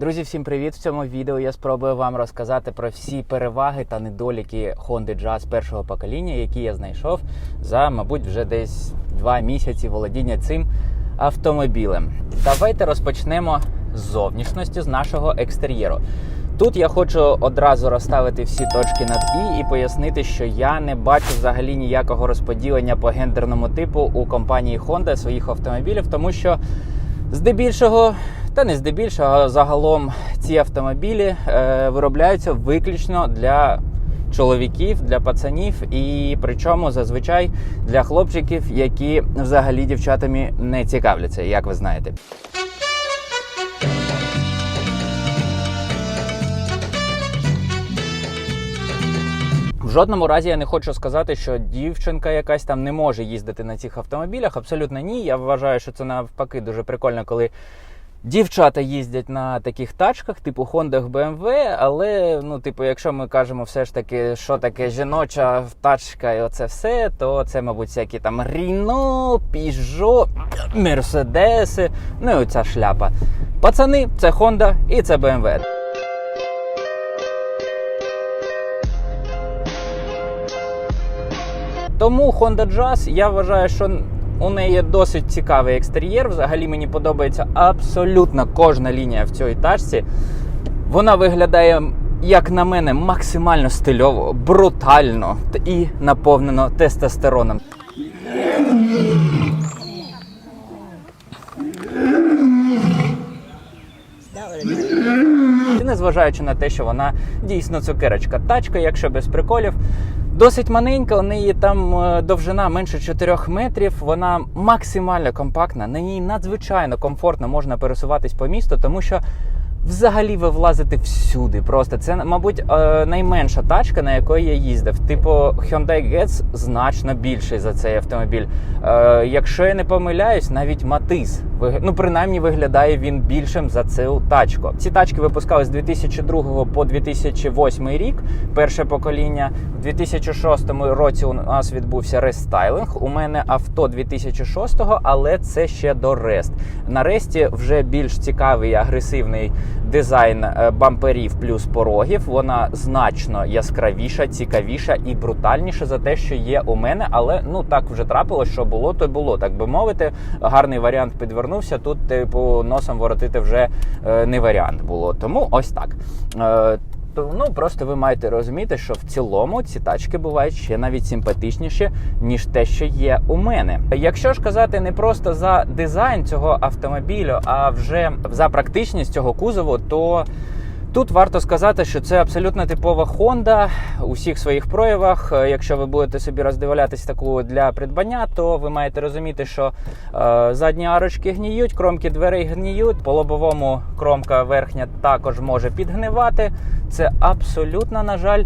Друзі, всім привіт! В цьому відео я спробую вам розказати про всі переваги та недоліки Honda Jazz першого покоління, які я знайшов за, мабуть, вже десь два місяці володіння цим автомобілем. Давайте розпочнемо з зовнішності, з нашого екстер'єру. Тут я хочу одразу розставити всі точки над і і пояснити, що я не бачу взагалі ніякого розподілення по гендерному типу у компанії Honda своїх автомобілів, тому що здебільшого, та не здебільшого, а загалом ці автомобілі е, виробляються виключно для чоловіків, для пацанів, і причому зазвичай для хлопчиків, які взагалі дівчатами не цікавляться, як ви знаєте. В жодному разі я не хочу сказати, що дівчинка якась там не може їздити на цих автомобілях. Абсолютно ні. Я вважаю, що це навпаки дуже прикольно, коли дівчата їздять на таких тачках, типу Honda BMW, але, ну, типу, якщо ми кажемо все ж таки, що таке жіноча тачка і оце все, то це, мабуть, всякі там Ріно, Піжо, Мерседеси, ну і оця шляпа. Пацани, це Honda і це BMW. Тому Honda Jazz, я вважаю, що у неї досить цікавий екстер'єр. Взагалі мені подобається абсолютно кожна лінія в цій тачці. Вона виглядає, як на мене, максимально стильово, брутально і наповнено тестостероном. Незважаючи на те, що вона дійсно цукерочка. Тачка, якщо без приколів, досить маленька, у неї там е, довжина менше 4 метрів. Вона максимально компактна, на ній надзвичайно комфортно можна пересуватись по місту, тому що. Взагалі ви влазите всюди. Просто це, мабуть, е, найменша тачка, на якої я їздив. Типу Hyundai Getz значно більший за цей автомобіль. Е, Якщо я не помиляюсь, навіть Матис, ну принаймні виглядає він більшим за цю тачку. Ці тачки випускали з 2002 по 2008 рік. Перше покоління. У 2006 році у нас відбувся рестайлинг. У мене авто 2006, але це ще до рест. На ресті вже більш цікавий агресивний дизайн е, бамперів плюс порогів. Вона значно яскравіша, цікавіша і брутальніша за те, що є у мене. Але ну так вже трапилось, що було, то було, так би мовити. Гарний варіант підвернувся. Тут, типу, носом воротити вже е, не варіант було. Тому ось так. Ну просто ви маєте розуміти, що в цілому ці тачки бувають ще навіть симпатичніші, ніж те, що є у мене. Якщо ж казати не просто за дизайн цього автомобілю, а вже за практичність цього кузову, то Тут варто сказати, що це абсолютно типова Honda у всіх своїх проявах. Е, Якщо ви будете собі роздивлятись таку для придбання, то ви маєте розуміти, що е, задні арочки гніють, кромки дверей гніють. По лобовому кромка верхня також може підгнивати. Це абсолютно, на жаль,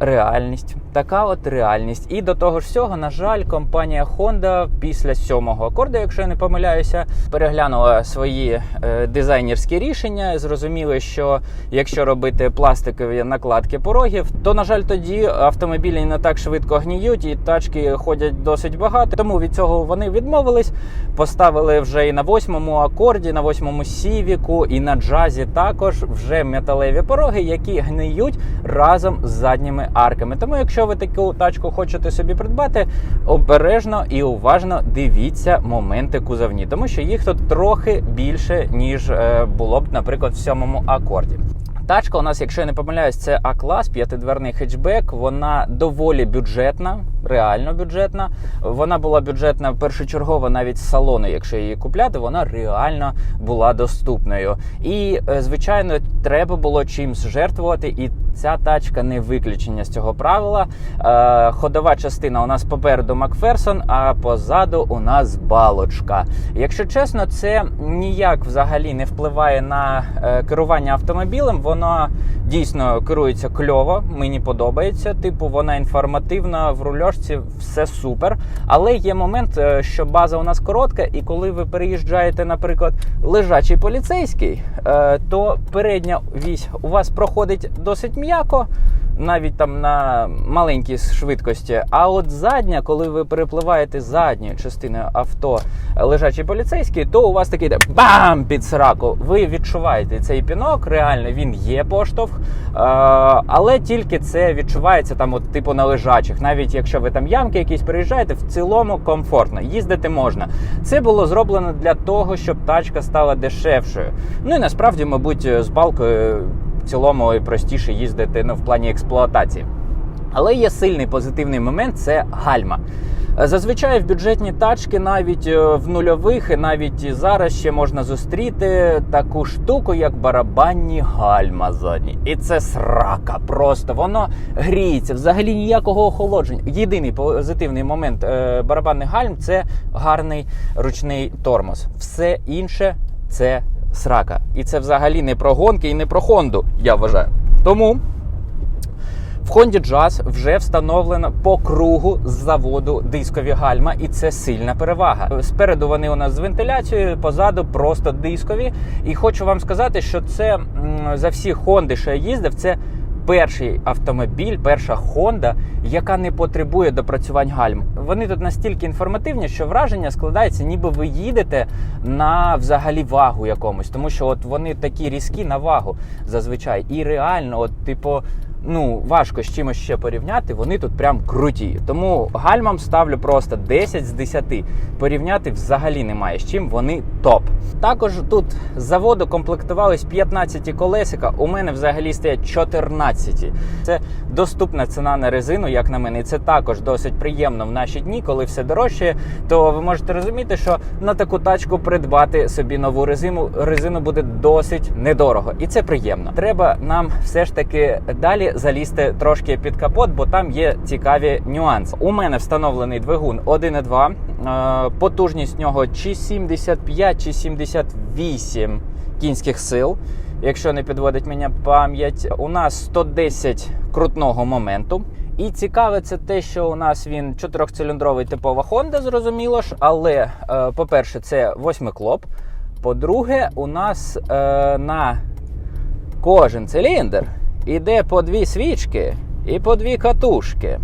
реальність. Така от реальність. І до того ж всього, на жаль, компанія Honda після сьомого акорду, якщо я не помиляюся, переглянула свої е, дизайнерські рішення. Зрозуміли, що якщо робити пластикові накладки порогів, то на жаль, тоді автомобілі не так швидко гніють, і тачки ходять досить багато. Тому від цього вони відмовились. Поставили вже і на восьмому акорді, на восьмому сівіку, і на джазі також вже металеві пороги, які гниють разом з задніми арками. Тому, якщо ви таку тачку хочете собі придбати, обережно і уважно дивіться моменти кузовні, тому що їх тут трохи більше, ніж е, було б, наприклад, в сьомому акорді. Тачка у нас, якщо я не помиляюсь, це А-клас, п'ятидверний хетчбек. Вона доволі бюджетна, реально бюджетна. Вона була бюджетна першочергово навіть з салону, якщо її купляти, вона реально була доступною. І, е, звичайно, треба було чимсь жертвувати, і ця тачка не виключення з цього правила. Е, Ходова частина у нас попереду Макферсон, а позаду у нас балочка. Якщо чесно, це ніяк взагалі не впливає на е, керування автомобілем. Вона дійсно керується кльово, мені подобається. Типу, вона інформативна в рульошці, все супер. Але є момент, е, що база у нас коротка, і коли ви переїжджаєте, наприклад, лежачий поліцейський, е, то передня вісь у вас проходить досить м'яко. Навіть там на маленькій швидкості. А от задня, коли ви перепливаєте задньою частиною авто лежачий поліцейський, то у вас такий бам під сраку. Ви відчуваєте цей пінок, реально він є поштовх, е, але тільки це відчувається там, от типу на лежачих. Навіть якщо ви там ямки якісь переїжджаєте, в цілому комфортно, їздити можна. Це було зроблено для того, щоб тачка стала дешевшою. Ну і насправді, мабуть, з балкою цілому і простіше їздити ну, в плані експлуатації. Але є сильний позитивний момент це гальма. Зазвичай в бюджетні тачки, навіть е, в нульових, і навіть зараз ще можна зустріти таку штуку, як барабанні гальма задні. І це срака. Просто воно гріється, взагалі ніякого охолодження. Єдиний позитивний момент е, барабанних гальм це гарний ручний тормоз. Все інше це срака. І це взагалі не про гонки і не про Хонду, я вважаю. Тому. В Хонді Джаз вже встановлено по кругу з заводу дискові гальма, і це сильна перевага. Спереду вони у нас з вентиляцією, позаду просто дискові. І хочу вам сказати, що це за всі Хонди, що я їздив, це перший автомобіль, перша Honda, яка не потребує допрацювань гальм. Вони тут настільки інформативні, що враження складається, ніби ви їдете на взагалі вагу якомусь, тому що от вони такі різкі на вагу зазвичай. І реально, от типу. Ну, важко з чимось ще порівняти, вони тут прям круті. Тому гальмам ставлю просто 10 з 10. Порівняти взагалі немає з чим, вони топ. Також тут з заводу комплектувались 15 колесика, у мене взагалі стоять 14. Це доступна ціна на резину, як на мене. І це також досить приємно в наші дні, коли все дорожче. То ви можете розуміти, що на таку тачку придбати собі нову резину, резину буде досить недорого. І це приємно. Треба нам все ж таки далі залізти трошки під капот, бо там є цікаві нюанси. У мене встановлений двигун 1,2, е, потужність нього чи 75, чи 78 кінських сил. Якщо не підводить мене пам'ять, у нас 110 крутного моменту. І цікаве це те, що у нас він чотирьохциліндровий типова Honda, зрозуміло ж. Але, е, по-перше, це восьмиклоп. По-друге, у нас е, на кожен циліндр іде по дві свічки і по дві катушки.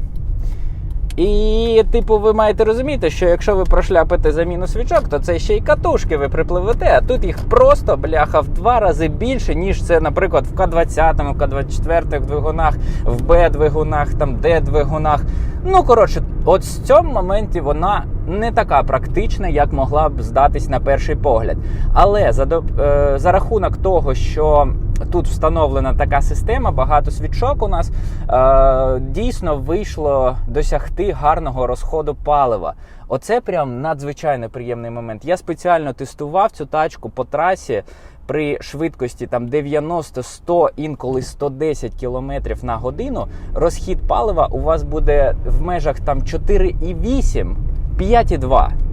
І, типу, ви маєте розуміти, що якщо ви прошляпите заміну свічок, то це ще й катушки ви припливете, а тут їх просто бляха в два рази більше, ніж це, наприклад, в К-20, в К-24 двигунах, в Б-двигунах, там Д-двигунах. Ну, коротше, от в цьому моменті вона не така практична, як могла б здатись на перший погляд. Але за, е, за рахунок того, що тут встановлена така система, багато свічок у нас е, дійсно вийшло досягти гарного розходу палива. Оце прям надзвичайно приємний момент. Я спеціально тестував цю тачку по трасі. При швидкості там 90-100, інколи 110 км на годину розхід палива у вас буде в межах там 4,8, 5,2.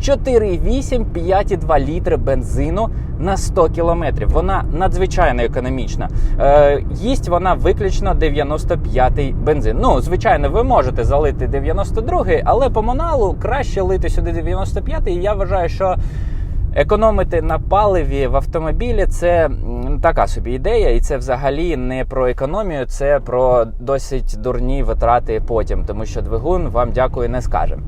4,8, 5,2 літри бензину на 100 кілометрів. Вона надзвичайно економічна. Е, Їсть вона виключно 95-й бензин. Ну, звичайно, ви можете залити 92-й, але по моналу краще лити сюди 95-й. І я вважаю, що. Економити на паливі в автомобілі це така собі ідея, і це взагалі не про економію, це про досить дурні витрати потім, тому що двигун вам дякую не скаже.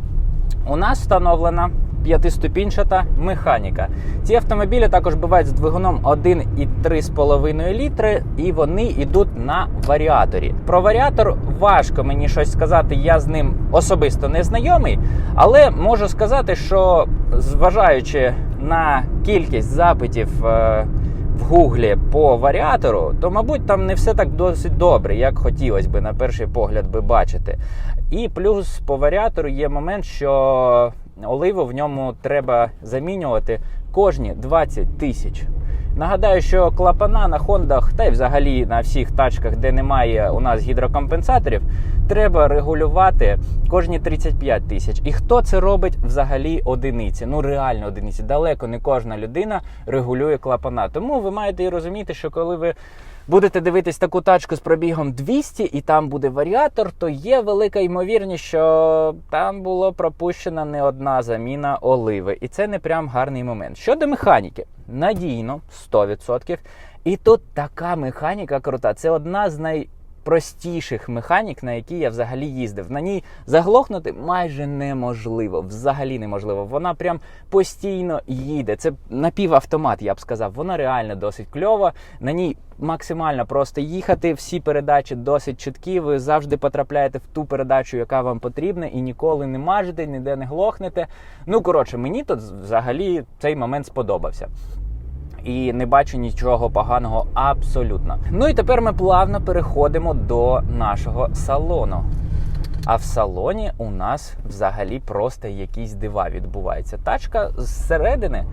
У нас встановлена п'ятиступінчата механіка. Ці автомобілі також бувають з двигуном 1,3,5 літри, і вони йдуть на варіаторі. Про варіатор важко мені щось сказати, я з ним особисто не знайомий, але можу сказати, що зважаючи на кількість запитів. Е, в гуглі по варіатору, то, мабуть, там не все так досить добре, як хотілося би на перший погляд би бачити. І плюс по варіатору є момент, що оливу в ньому треба замінювати кожні 20 тисяч. Нагадаю, що клапана на Хондах, та й взагалі на всіх тачках, де немає у нас гідрокомпенсаторів, треба регулювати кожні 35 тисяч. І хто це робить взагалі одиниці? Ну реально одиниці. Далеко не кожна людина регулює клапана. Тому ви маєте і розуміти, що коли ви будете дивитись таку тачку з пробігом 200 і там буде варіатор, то є велика ймовірність, що там було пропущена не одна заміна оливи. І це не прям гарний момент. Щодо механіки, надійно 100%. І тут така механіка крута. Це одна з найпростіших механік, на які я взагалі їздив. На ній заглохнути майже неможливо, взагалі неможливо. Вона прям постійно їде. Це напівавтомат, я б сказав. Вона реально досить кльова. На ній максимально просто їхати. Всі передачі досить чіткі. Ви завжди потрапляєте в ту передачу, яка вам потрібна, і ніколи не мажете, ніде не глохнете. Ну коротше, мені тут взагалі цей момент сподобався. І не бачу нічого поганого абсолютно. Ну і тепер ми плавно переходимо до нашого салону. А в салоні у нас взагалі просто якісь дива відбуваються. Тачка зсередини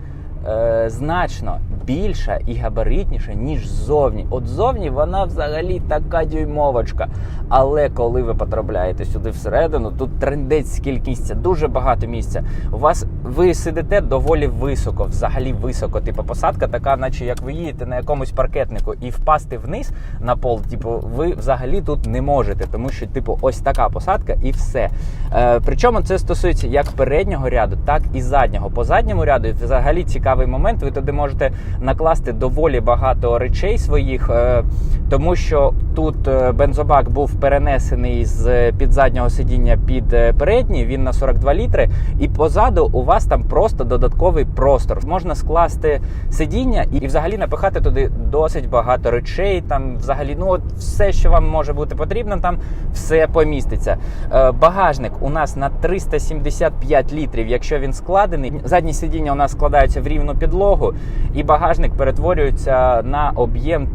е, значно більша і габаритніша, ніж ззовні. От ззовні вона взагалі така дюймовочка. Але коли ви потрапляєте сюди всередину, тут трендець скільки місця, дуже багато місця. У вас ви сидите доволі високо, взагалі високо. Типу посадка, така, наче як ви їдете на якомусь паркетнику і впасти вниз на пол, типу, ви взагалі тут не можете, тому що, типу, ось така посадка і все. Е, причому це стосується як переднього ряду, так і заднього. По задньому ряду взагалі цікавий момент. Ви туди можете накласти доволі багато речей своїх, е, тому що тут е, бензобак був перенесений з під заднього сидіння під е, передній, він на 42 літри, і позаду у вас там просто додатковий простор. Можна скласти сидіння і, взагалі напихати туди досить багато речей. Там взагалі, ну от все, що вам може бути потрібно, там все поміститься. Е, багажник у нас на 375 літрів, якщо він складений. Задні сидіння у нас складаються в рівну підлогу, і багажник перетворюється на об'єм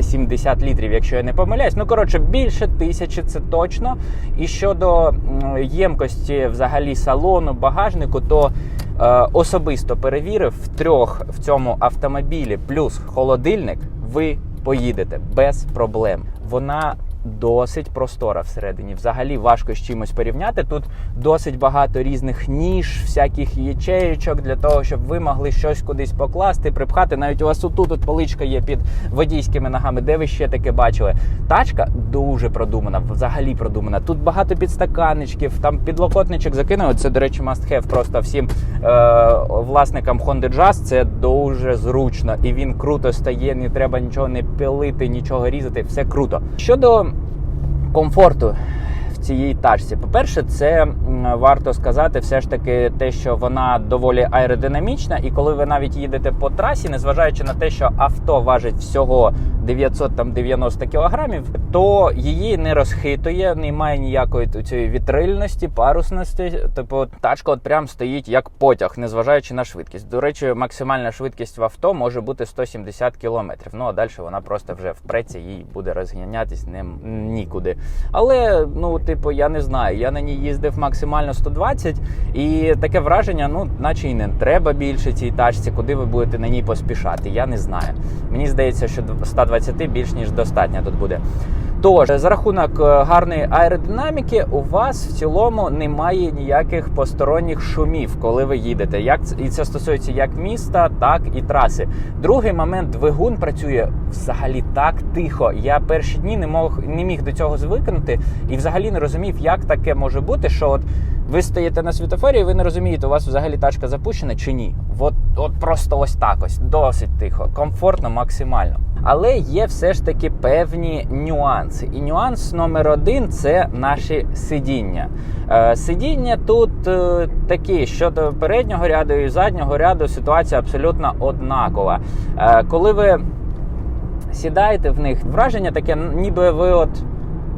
1370 літрів, якщо я не помиляюсь. Ну коротше, більше тисячі це точно. І щодо ємкості взагалі салону, багажнику, то е, особисто перевірив в трьох в цьому автомобілі плюс холодильник, ви поїдете без проблем. Вона досить простора всередині. Взагалі важко з чимось порівняти. Тут досить багато різних ніж, всяких ячеєчок для того, щоб ви могли щось кудись покласти, припхати. Навіть у вас тут, тут поличка є під водійськими ногами, де ви ще таке бачили. Тачка дуже продумана, взагалі продумана. Тут багато підстаканничків, там підлокотничок закинули. Це, до речі, must have просто всім е- власникам Honda Jazz. Це дуже зручно і він круто стає. Не треба нічого не пилити, нічого різати. Все круто. Щодо комфорту в цій тачці. По-перше, це варто сказати, все ж таки, те, що вона доволі аеродинамічна, і коли ви навіть їдете по трасі, незважаючи на те, що авто важить всього 990 кілограмів, то її не розхитує, немає ніякої цієї вітрильності, парусності. Типу, тачка от прям стоїть як потяг, незважаючи на швидкість. До речі, максимальна швидкість в авто може бути 170 кілометрів. Ну а далі вона просто вже впреться, їй буде розганятись нікуди. Але ну, типу, я не знаю. Я на ній їздив максимально 120, і таке враження, ну, наче й не треба більше цій тачці, куди ви будете на ній поспішати. Я не знаю. Мені здається, що 120 більш ніж достатньо тут буде. Тож, за рахунок е, гарної аеродинаміки, у вас в цілому немає ніяких посторонніх шумів, коли ви їдете. Як це- і це стосується як міста, так і траси. Другий момент двигун працює взагалі так тихо. Я перші дні не мог не міг до цього звикнути і взагалі не розумів, як таке може бути, що от ви стоїте на світофорі, і ви не розумієте, у вас взагалі тачка запущена чи ні. От, от просто ось так ось, досить тихо, комфортно, максимально. Але є все ж таки певні нюанси. І нюанс номер один це наші сидіння. Е, сидіння тут е, такі щодо переднього ряду і заднього ряду ситуація абсолютно однакова. Е, коли ви сідаєте в них, враження таке, ніби ви от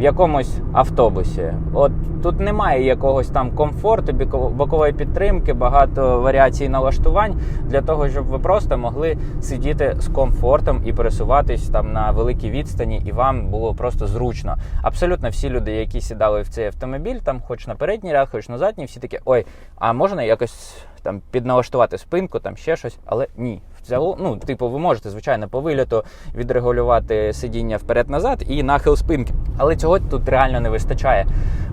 в якомусь автобусі. От тут немає якогось там комфорту, бокової підтримки, багато варіацій налаштувань для того, щоб ви просто могли сидіти з комфортом і пересуватись там на великій відстані, і вам було просто зручно. Абсолютно всі люди, які сідали в цей автомобіль, там, хоч на передній ряд, хоч на задній, всі такі, ой, а можна якось там підналаштувати спинку, там ще щось, але ні. В цілу, ну, типу, ви можете, звичайно, по вильоту відрегулювати сидіння вперед-назад і нахил спинки. Але цього тут реально не вистачає.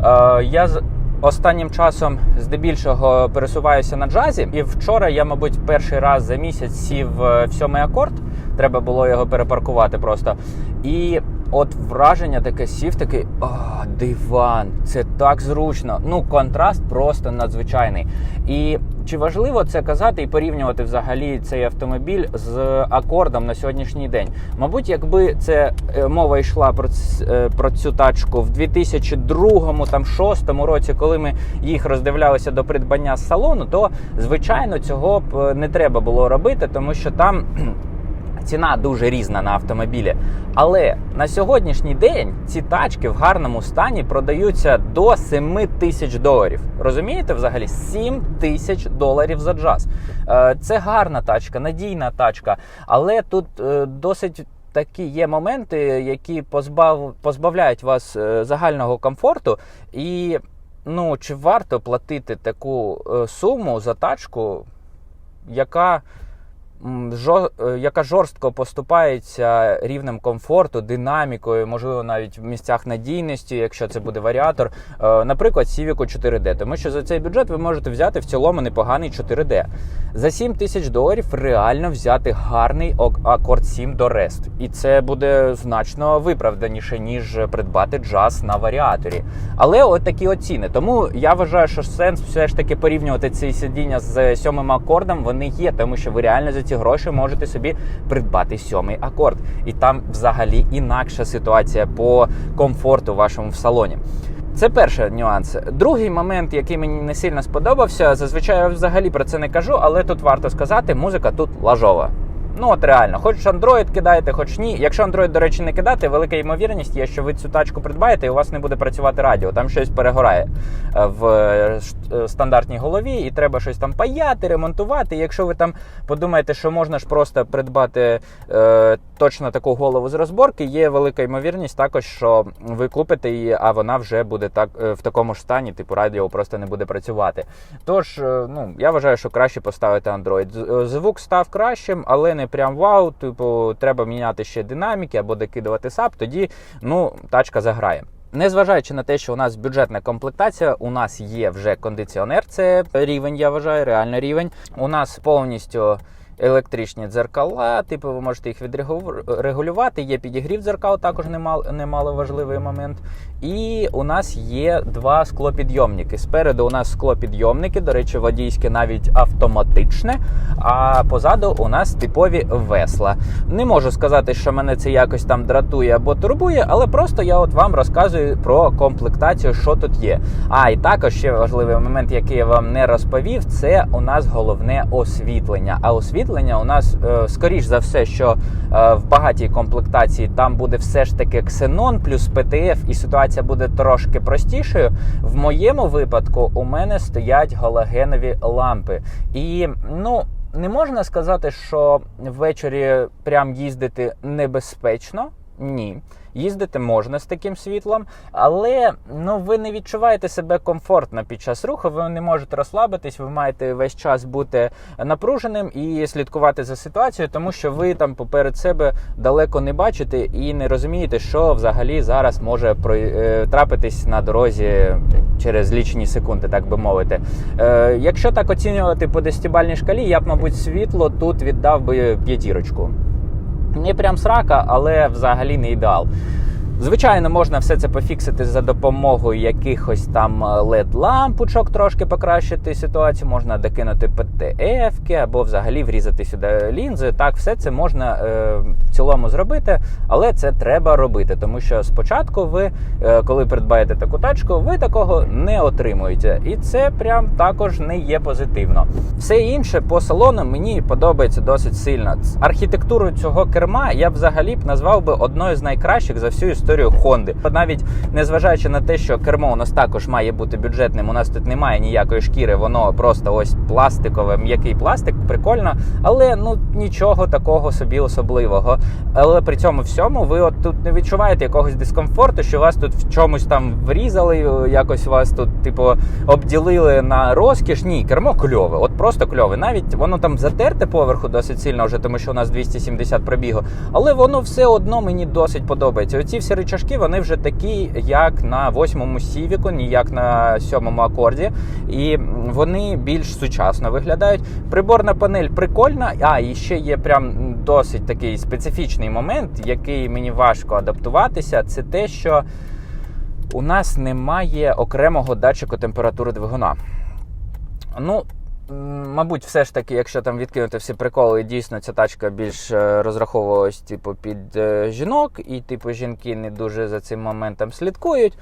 Е, я з останнім часом здебільшого пересуваюся на джазі, і вчора я, мабуть, перший раз за місяць сів е, в сьомий акорд. Треба було його перепаркувати просто. І от враження таке сів, такий о, диван, це так зручно. Ну, контраст просто надзвичайний. І чи важливо це казати і порівнювати взагалі цей автомобіль з акордом на сьогоднішній день? Мабуть, якби це е, мова йшла про, е, про цю тачку в 2002 там шостому році, коли ми їх роздивлялися до придбання з салону, то звичайно цього б е, не треба було робити, тому що там. Ціна дуже різна на автомобілі. Але на сьогоднішній день ці тачки в гарному стані продаються до 7 тисяч доларів. Розумієте, взагалі 7 тисяч доларів за джаз. Е, Це гарна тачка, надійна тачка. Але тут е, досить. Такі є моменти, які позбав, позбавляють вас е, загального комфорту, і ну чи варто платити таку суму за тачку, яка яка жорстко поступається рівнем комфорту, динамікою, можливо, навіть в місцях надійності, якщо це буде варіатор, Е, наприклад, Civic 4D. Тому що за цей бюджет ви можете взяти в цілому непоганий 4D. За 7 тисяч доларів реально взяти гарний Accord 7 до Rest. І це буде значно виправданіше, ніж придбати джаз на варіаторі. Але от такі от ціни. Тому я вважаю, що сенс все ж таки порівнювати ці сидіння з сьомим акордом. Вони є, тому що ви реально за ці гроші можете собі придбати сьомий акорд. І там взагалі інакша ситуація по комфорту вашому в салоні. Це перший нюанс. Другий момент, який мені не сильно сподобався, зазвичай я взагалі про це не кажу, але тут варто сказати, музика тут лажова. Ну от реально, хоч Android кидаєте, хоч ні. Якщо Android, до речі, не кидати, велика ймовірність є, що ви цю тачку придбаєте і у вас не буде працювати радіо. Там щось перегорає е, в е, е, стандартній голові, і треба щось там паяти, ремонтувати. І якщо ви там подумаєте, що можна ж просто придбати е, точно таку голову з розборки, є велика ймовірність також, що ви купите її, а вона вже буде так е, в такому ж стані, типу радіо просто не буде працювати. Тож, е, ну я вважаю, що краще поставити Android. Е, Звук став кращим, але не прям вау. Типу, треба міняти ще динаміки або докидувати сап, тоді ну тачка заграє. Незважаючи на те, що у нас бюджетна комплектація, у нас є вже кондиціонер. Це рівень, я вважаю, реально рівень. У нас повністю електричні дзеркала, типу, ви можете їх відрегулювати. Є підігрів дзеркал, також немало, важливий момент. І у нас є два склопідйомники. Спереду у нас склопідйомники, до речі, водійське навіть автоматичне. А позаду у нас типові весла. Не можу сказати, що мене це якось там дратує або турбує, але просто я от вам розказую про комплектацію, що тут є. А і також ще важливий момент, який я вам не розповів, це у нас головне освітлення. А освітлення у нас, е, скоріш за все, що е, в багатій комплектації там буде все ж таки ксенон плюс ПТФ, і ситуація буде трошки простішою. В моєму випадку у мене стоять галогенові лампи. І ну. Не можна сказати, що ввечері прям їздити небезпечно. Ні. Їздити можна з таким світлом, але ну ви не відчуваєте себе комфортно під час руху. Ви не можете розслабитись, ви маєте весь час бути напруженим і слідкувати за ситуацією, тому що ви там поперед себе далеко не бачите і не розумієте, що взагалі зараз може е, трапитись на дорозі через лічені секунди, так би мовити. Е, якщо так оцінювати по десятибальній шкалі, я б, мабуть, світло тут віддав би п'ятірочку. Не прям срака, але взагалі не ідеал. Звичайно, можна все це пофіксити за допомогою якихось там led лампочок трошки покращити ситуацію, можна докинути ПТФ або взагалі врізати сюди лінзи. Так, все це можна е, в цілому зробити, але це треба робити, тому що спочатку ви, е, коли придбаєте таку тачку, ви такого не отримуєте. І це прям також не є позитивно. Все інше по салону мені подобається досить сильно. Архітектуру цього керма я взагалі б назвав би одною з найкращих за всю історію Хонди. Навіть незважаючи на те, що кермо у нас також має бути бюджетним, у нас тут немає ніякої шкіри, воно просто ось пластикове, м'який пластик, прикольно, але ну нічого такого собі особливого. Але при цьому всьому ви от тут не відчуваєте якогось дискомфорту, що вас тут в чомусь там врізали, якось вас тут, типу, обділили на розкіш. Ні, кермо кльове, от просто кльове. Навіть воно там затерте поверху досить сильно, вже тому що у нас 270 пробігу, але воно все одно мені досить подобається. Оці всі рычажки, вони вже такі, як на восьмому сівіку, ні як на сьомому акорді, і вони більш сучасно виглядають. Приборна панель прикольна. А і ще є прям досить такий специфічний момент, який мені важко адаптуватися. Це те, що у нас немає окремого датчику температури двигуна. Ну, мабуть, все ж таки, якщо там відкинути всі приколи, дійсно ця тачка більш е, розраховувалась типу, під е, жінок, і типу жінки не дуже за цим моментом слідкують.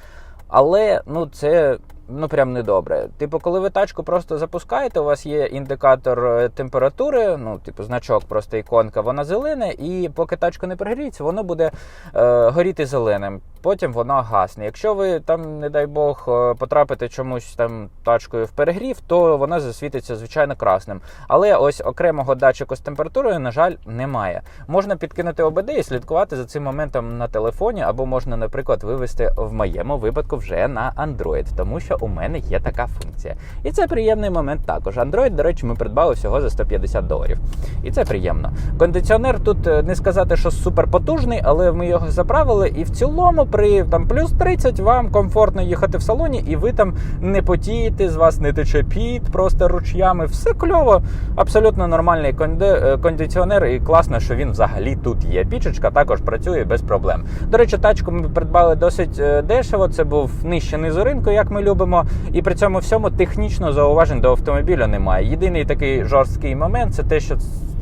Але ну це ну прям не добре. Типу, коли ви тачку просто запускаєте, у вас є індикатор е, температури, ну, типу, значок, просто іконка, вона зелене, і поки тачка не прогріється, воно буде е, горіти зеленим. Потім воно гасне. Якщо ви там, не дай Бог, е, потрапите чомусь там тачкою в перегрів, то вона засвітиться звичайно красним. Але ось окремого датчику з температурою, на жаль, немає. Можна підкинути ОБД і слідкувати за цим моментом на телефоні, або можна, наприклад, вивести в моєму випадку вже на Android, тому що у мене є така функція. І це приємний момент також. Android, до речі, ми придбали всього за 150 доларів. І це приємно. Кондиціонер тут е, не сказати, що супер потужний, але ми його заправили, і в цілому при там плюс 30 вам комфортно їхати в салоні, і ви там не потієте, з вас не тече піт, просто ручями. Все кльово. Абсолютно нормальний конде- е, кондиціонер, і класно, що він взагалі тут є. Пічечка також працює без проблем. До речі, тачку ми придбали досить е, дешево. Це був нижче низу ринку, як ми любимо. І при цьому всьому технічно зауважень до автомобіля немає. Єдиний такий жорсткий момент це те, що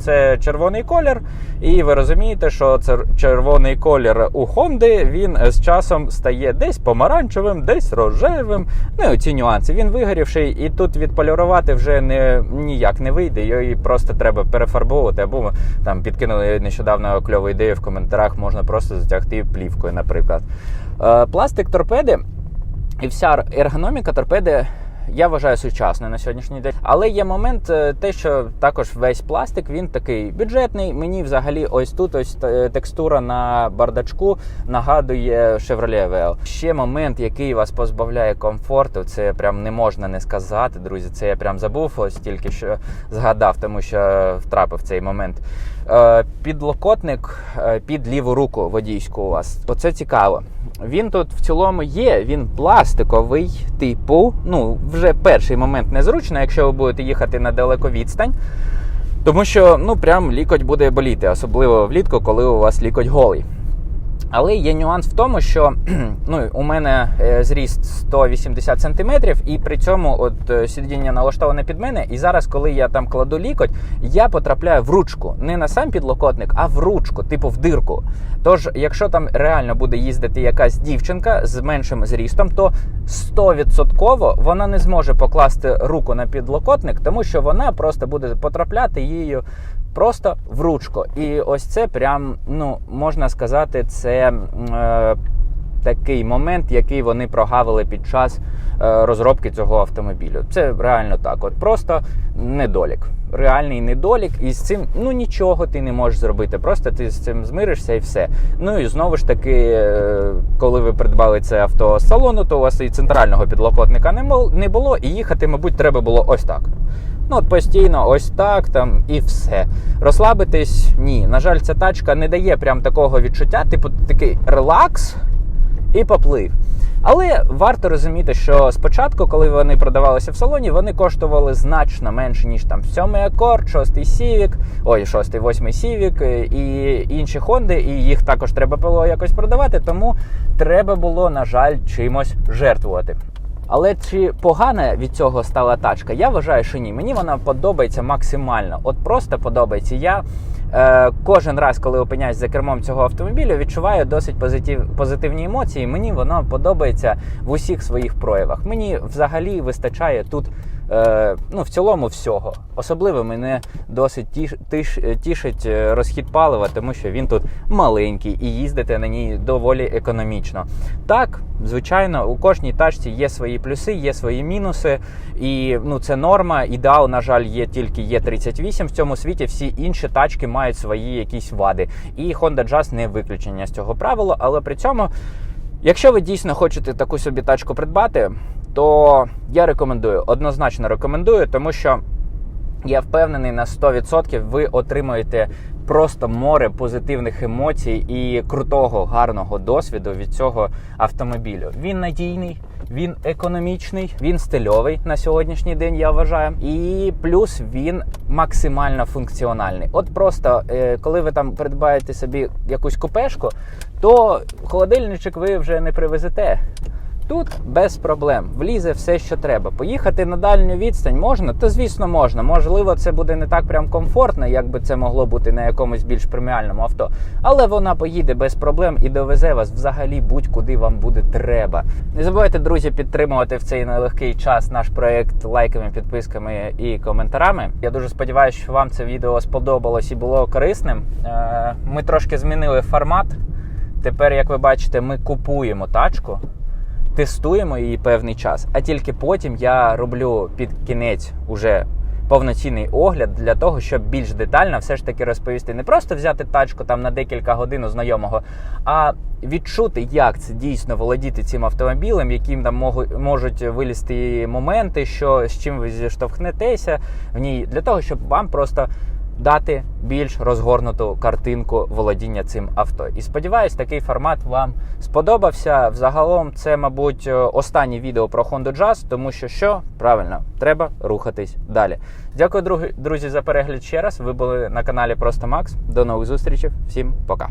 це червоний колір, і ви розумієте, що це червоний колір у Хонди він з часом стає десь помаранчевим, десь рожевим. Ну і ці нюанси. Він вигорівший, і тут відполірувати вже не ніяк не вийде. Її просто треба перефарбовувати. Або там підкинули нещодавно кльову ідею в коментарях. Можна просто затягти плівкою, наприклад. Е, пластик торпеди і вся ергономіка торпеди. Я вважаю сучасною на сьогоднішній день. Але є момент, е, те, що також весь пластик він такий бюджетний. Мені взагалі ось тут ось е, текстура на бардачку нагадує Chevrolet Aveo. Ще момент, який вас позбавляє комфорту, це прям не можна не сказати, друзі. Це я прям забув, ось тільки що згадав, тому що втрапив цей момент. Е, Підлокотник е, під ліву руку водійську у вас. Оце цікаво. Він тут в цілому є, він пластиковий, типу. Ну, вже перший момент незручно, якщо ви будете їхати на далеку відстань. Тому що ну прям лікоть буде боліти, особливо влітку, коли у вас лікоть голий. Але є нюанс в тому, що ну, у мене е, зріст 180 см, і при цьому от е, сидіння налаштоване під мене. І зараз, коли я там кладу лікоть, я потрапляю в ручку. Не на сам підлокотник, а в ручку, типу в дирку. Тож, якщо там реально буде їздити якась дівчинка з меншим зрістом, то 100% вона не зможе покласти руку на підлокотник, тому що вона просто буде потрапляти її просто в ручку. І ось це прям, ну, можна сказати, це е, такий момент, який вони прогавили під час е, розробки цього автомобілю. Це реально так. От просто недолік. Реальний недолік, і з цим ну нічого ти не можеш зробити. Просто ти з цим змиришся і все. Ну і знову ж таки, е, коли ви придбали це авто з салону, то у вас і центрального підлокотника не було, і їхати, мабуть, треба було ось так. Ну, от постійно ось так там і все. Розслабитись ні. На жаль, ця тачка не дає прям такого відчуття, типу такий релакс і поплив. Але варто розуміти, що спочатку, коли вони продавалися в салоні, вони коштували значно менше, ніж там 7 акорд, 6 Civic, ой, 6, 8 Civic і інші Хонди, і їх також треба було якось продавати, тому треба було, на жаль, чимось жертвувати. Але чи погана від цього стала тачка? Я вважаю, що ні. Мені вона подобається максимально. От просто подобається. Я е, кожен раз, коли опиняюсь за кермом цього автомобілю, відчуваю досить позитив, позитивні емоції. Мені воно подобається в усіх своїх проявах. Мені взагалі вистачає тут. Е, ну, в цілому всього. Особливо мене досить тіш, тиш, тішить е, розхід палива, тому що він тут маленький і їздити на ній доволі економічно. Так, звичайно, у кожній тачці є свої плюси, є свої мінуси, і ну, це норма. Ідеал, на жаль, є тільки Є38. В цьому світі всі інші тачки мають свої якісь вади. І Honda Jazz не виключення з цього правила, але при цьому. Якщо ви дійсно хочете таку собі тачку придбати, то я рекомендую, однозначно рекомендую, тому що я впевнений на 100% ви отримуєте просто море позитивних емоцій і крутого гарного досвіду від цього автомобілю. Він надійний. Він економічний, він стильовий на сьогоднішній день, я вважаю. І плюс він максимально функціональний. От просто е, коли ви там придбаєте собі якусь купешку, то холодильничок ви вже не привезете. Тут без проблем влізе все, що треба. Поїхати на дальню відстань можна, то звісно можна. Можливо, це буде не так прям комфортно, як би це могло бути на якомусь більш преміальному авто. Але вона поїде без проблем і довезе вас взагалі будь-куди вам буде треба. Не забувайте, друзі, підтримувати в цей нелегкий час наш проект лайками, підписками і коментарами. Я дуже сподіваюся, що вам це відео сподобалось і було корисним. Е, Ми трошки змінили формат. Тепер, як ви бачите, ми купуємо тачку тестуємо її певний час, а тільки потім я роблю під кінець уже повноцінний огляд для того, щоб більш детально все ж таки розповісти. Не просто взяти тачку там на декілька годин у знайомого, а відчути, як це дійсно володіти цим автомобілем, яким там можуть, вилізти моменти, що з чим ви зіштовхнетеся в ній, для того, щоб вам просто дати більш розгорнуту картинку володіння цим авто. І сподіваюсь, такий формат вам сподобався. Взагалом, це, мабуть, останнє відео про Honda Jazz, тому що що правильно, треба рухатись далі. Дякую, друзі, за перегляд ще раз. Ви були на каналі Просто Макс. До нових зустрічей. Всім пока.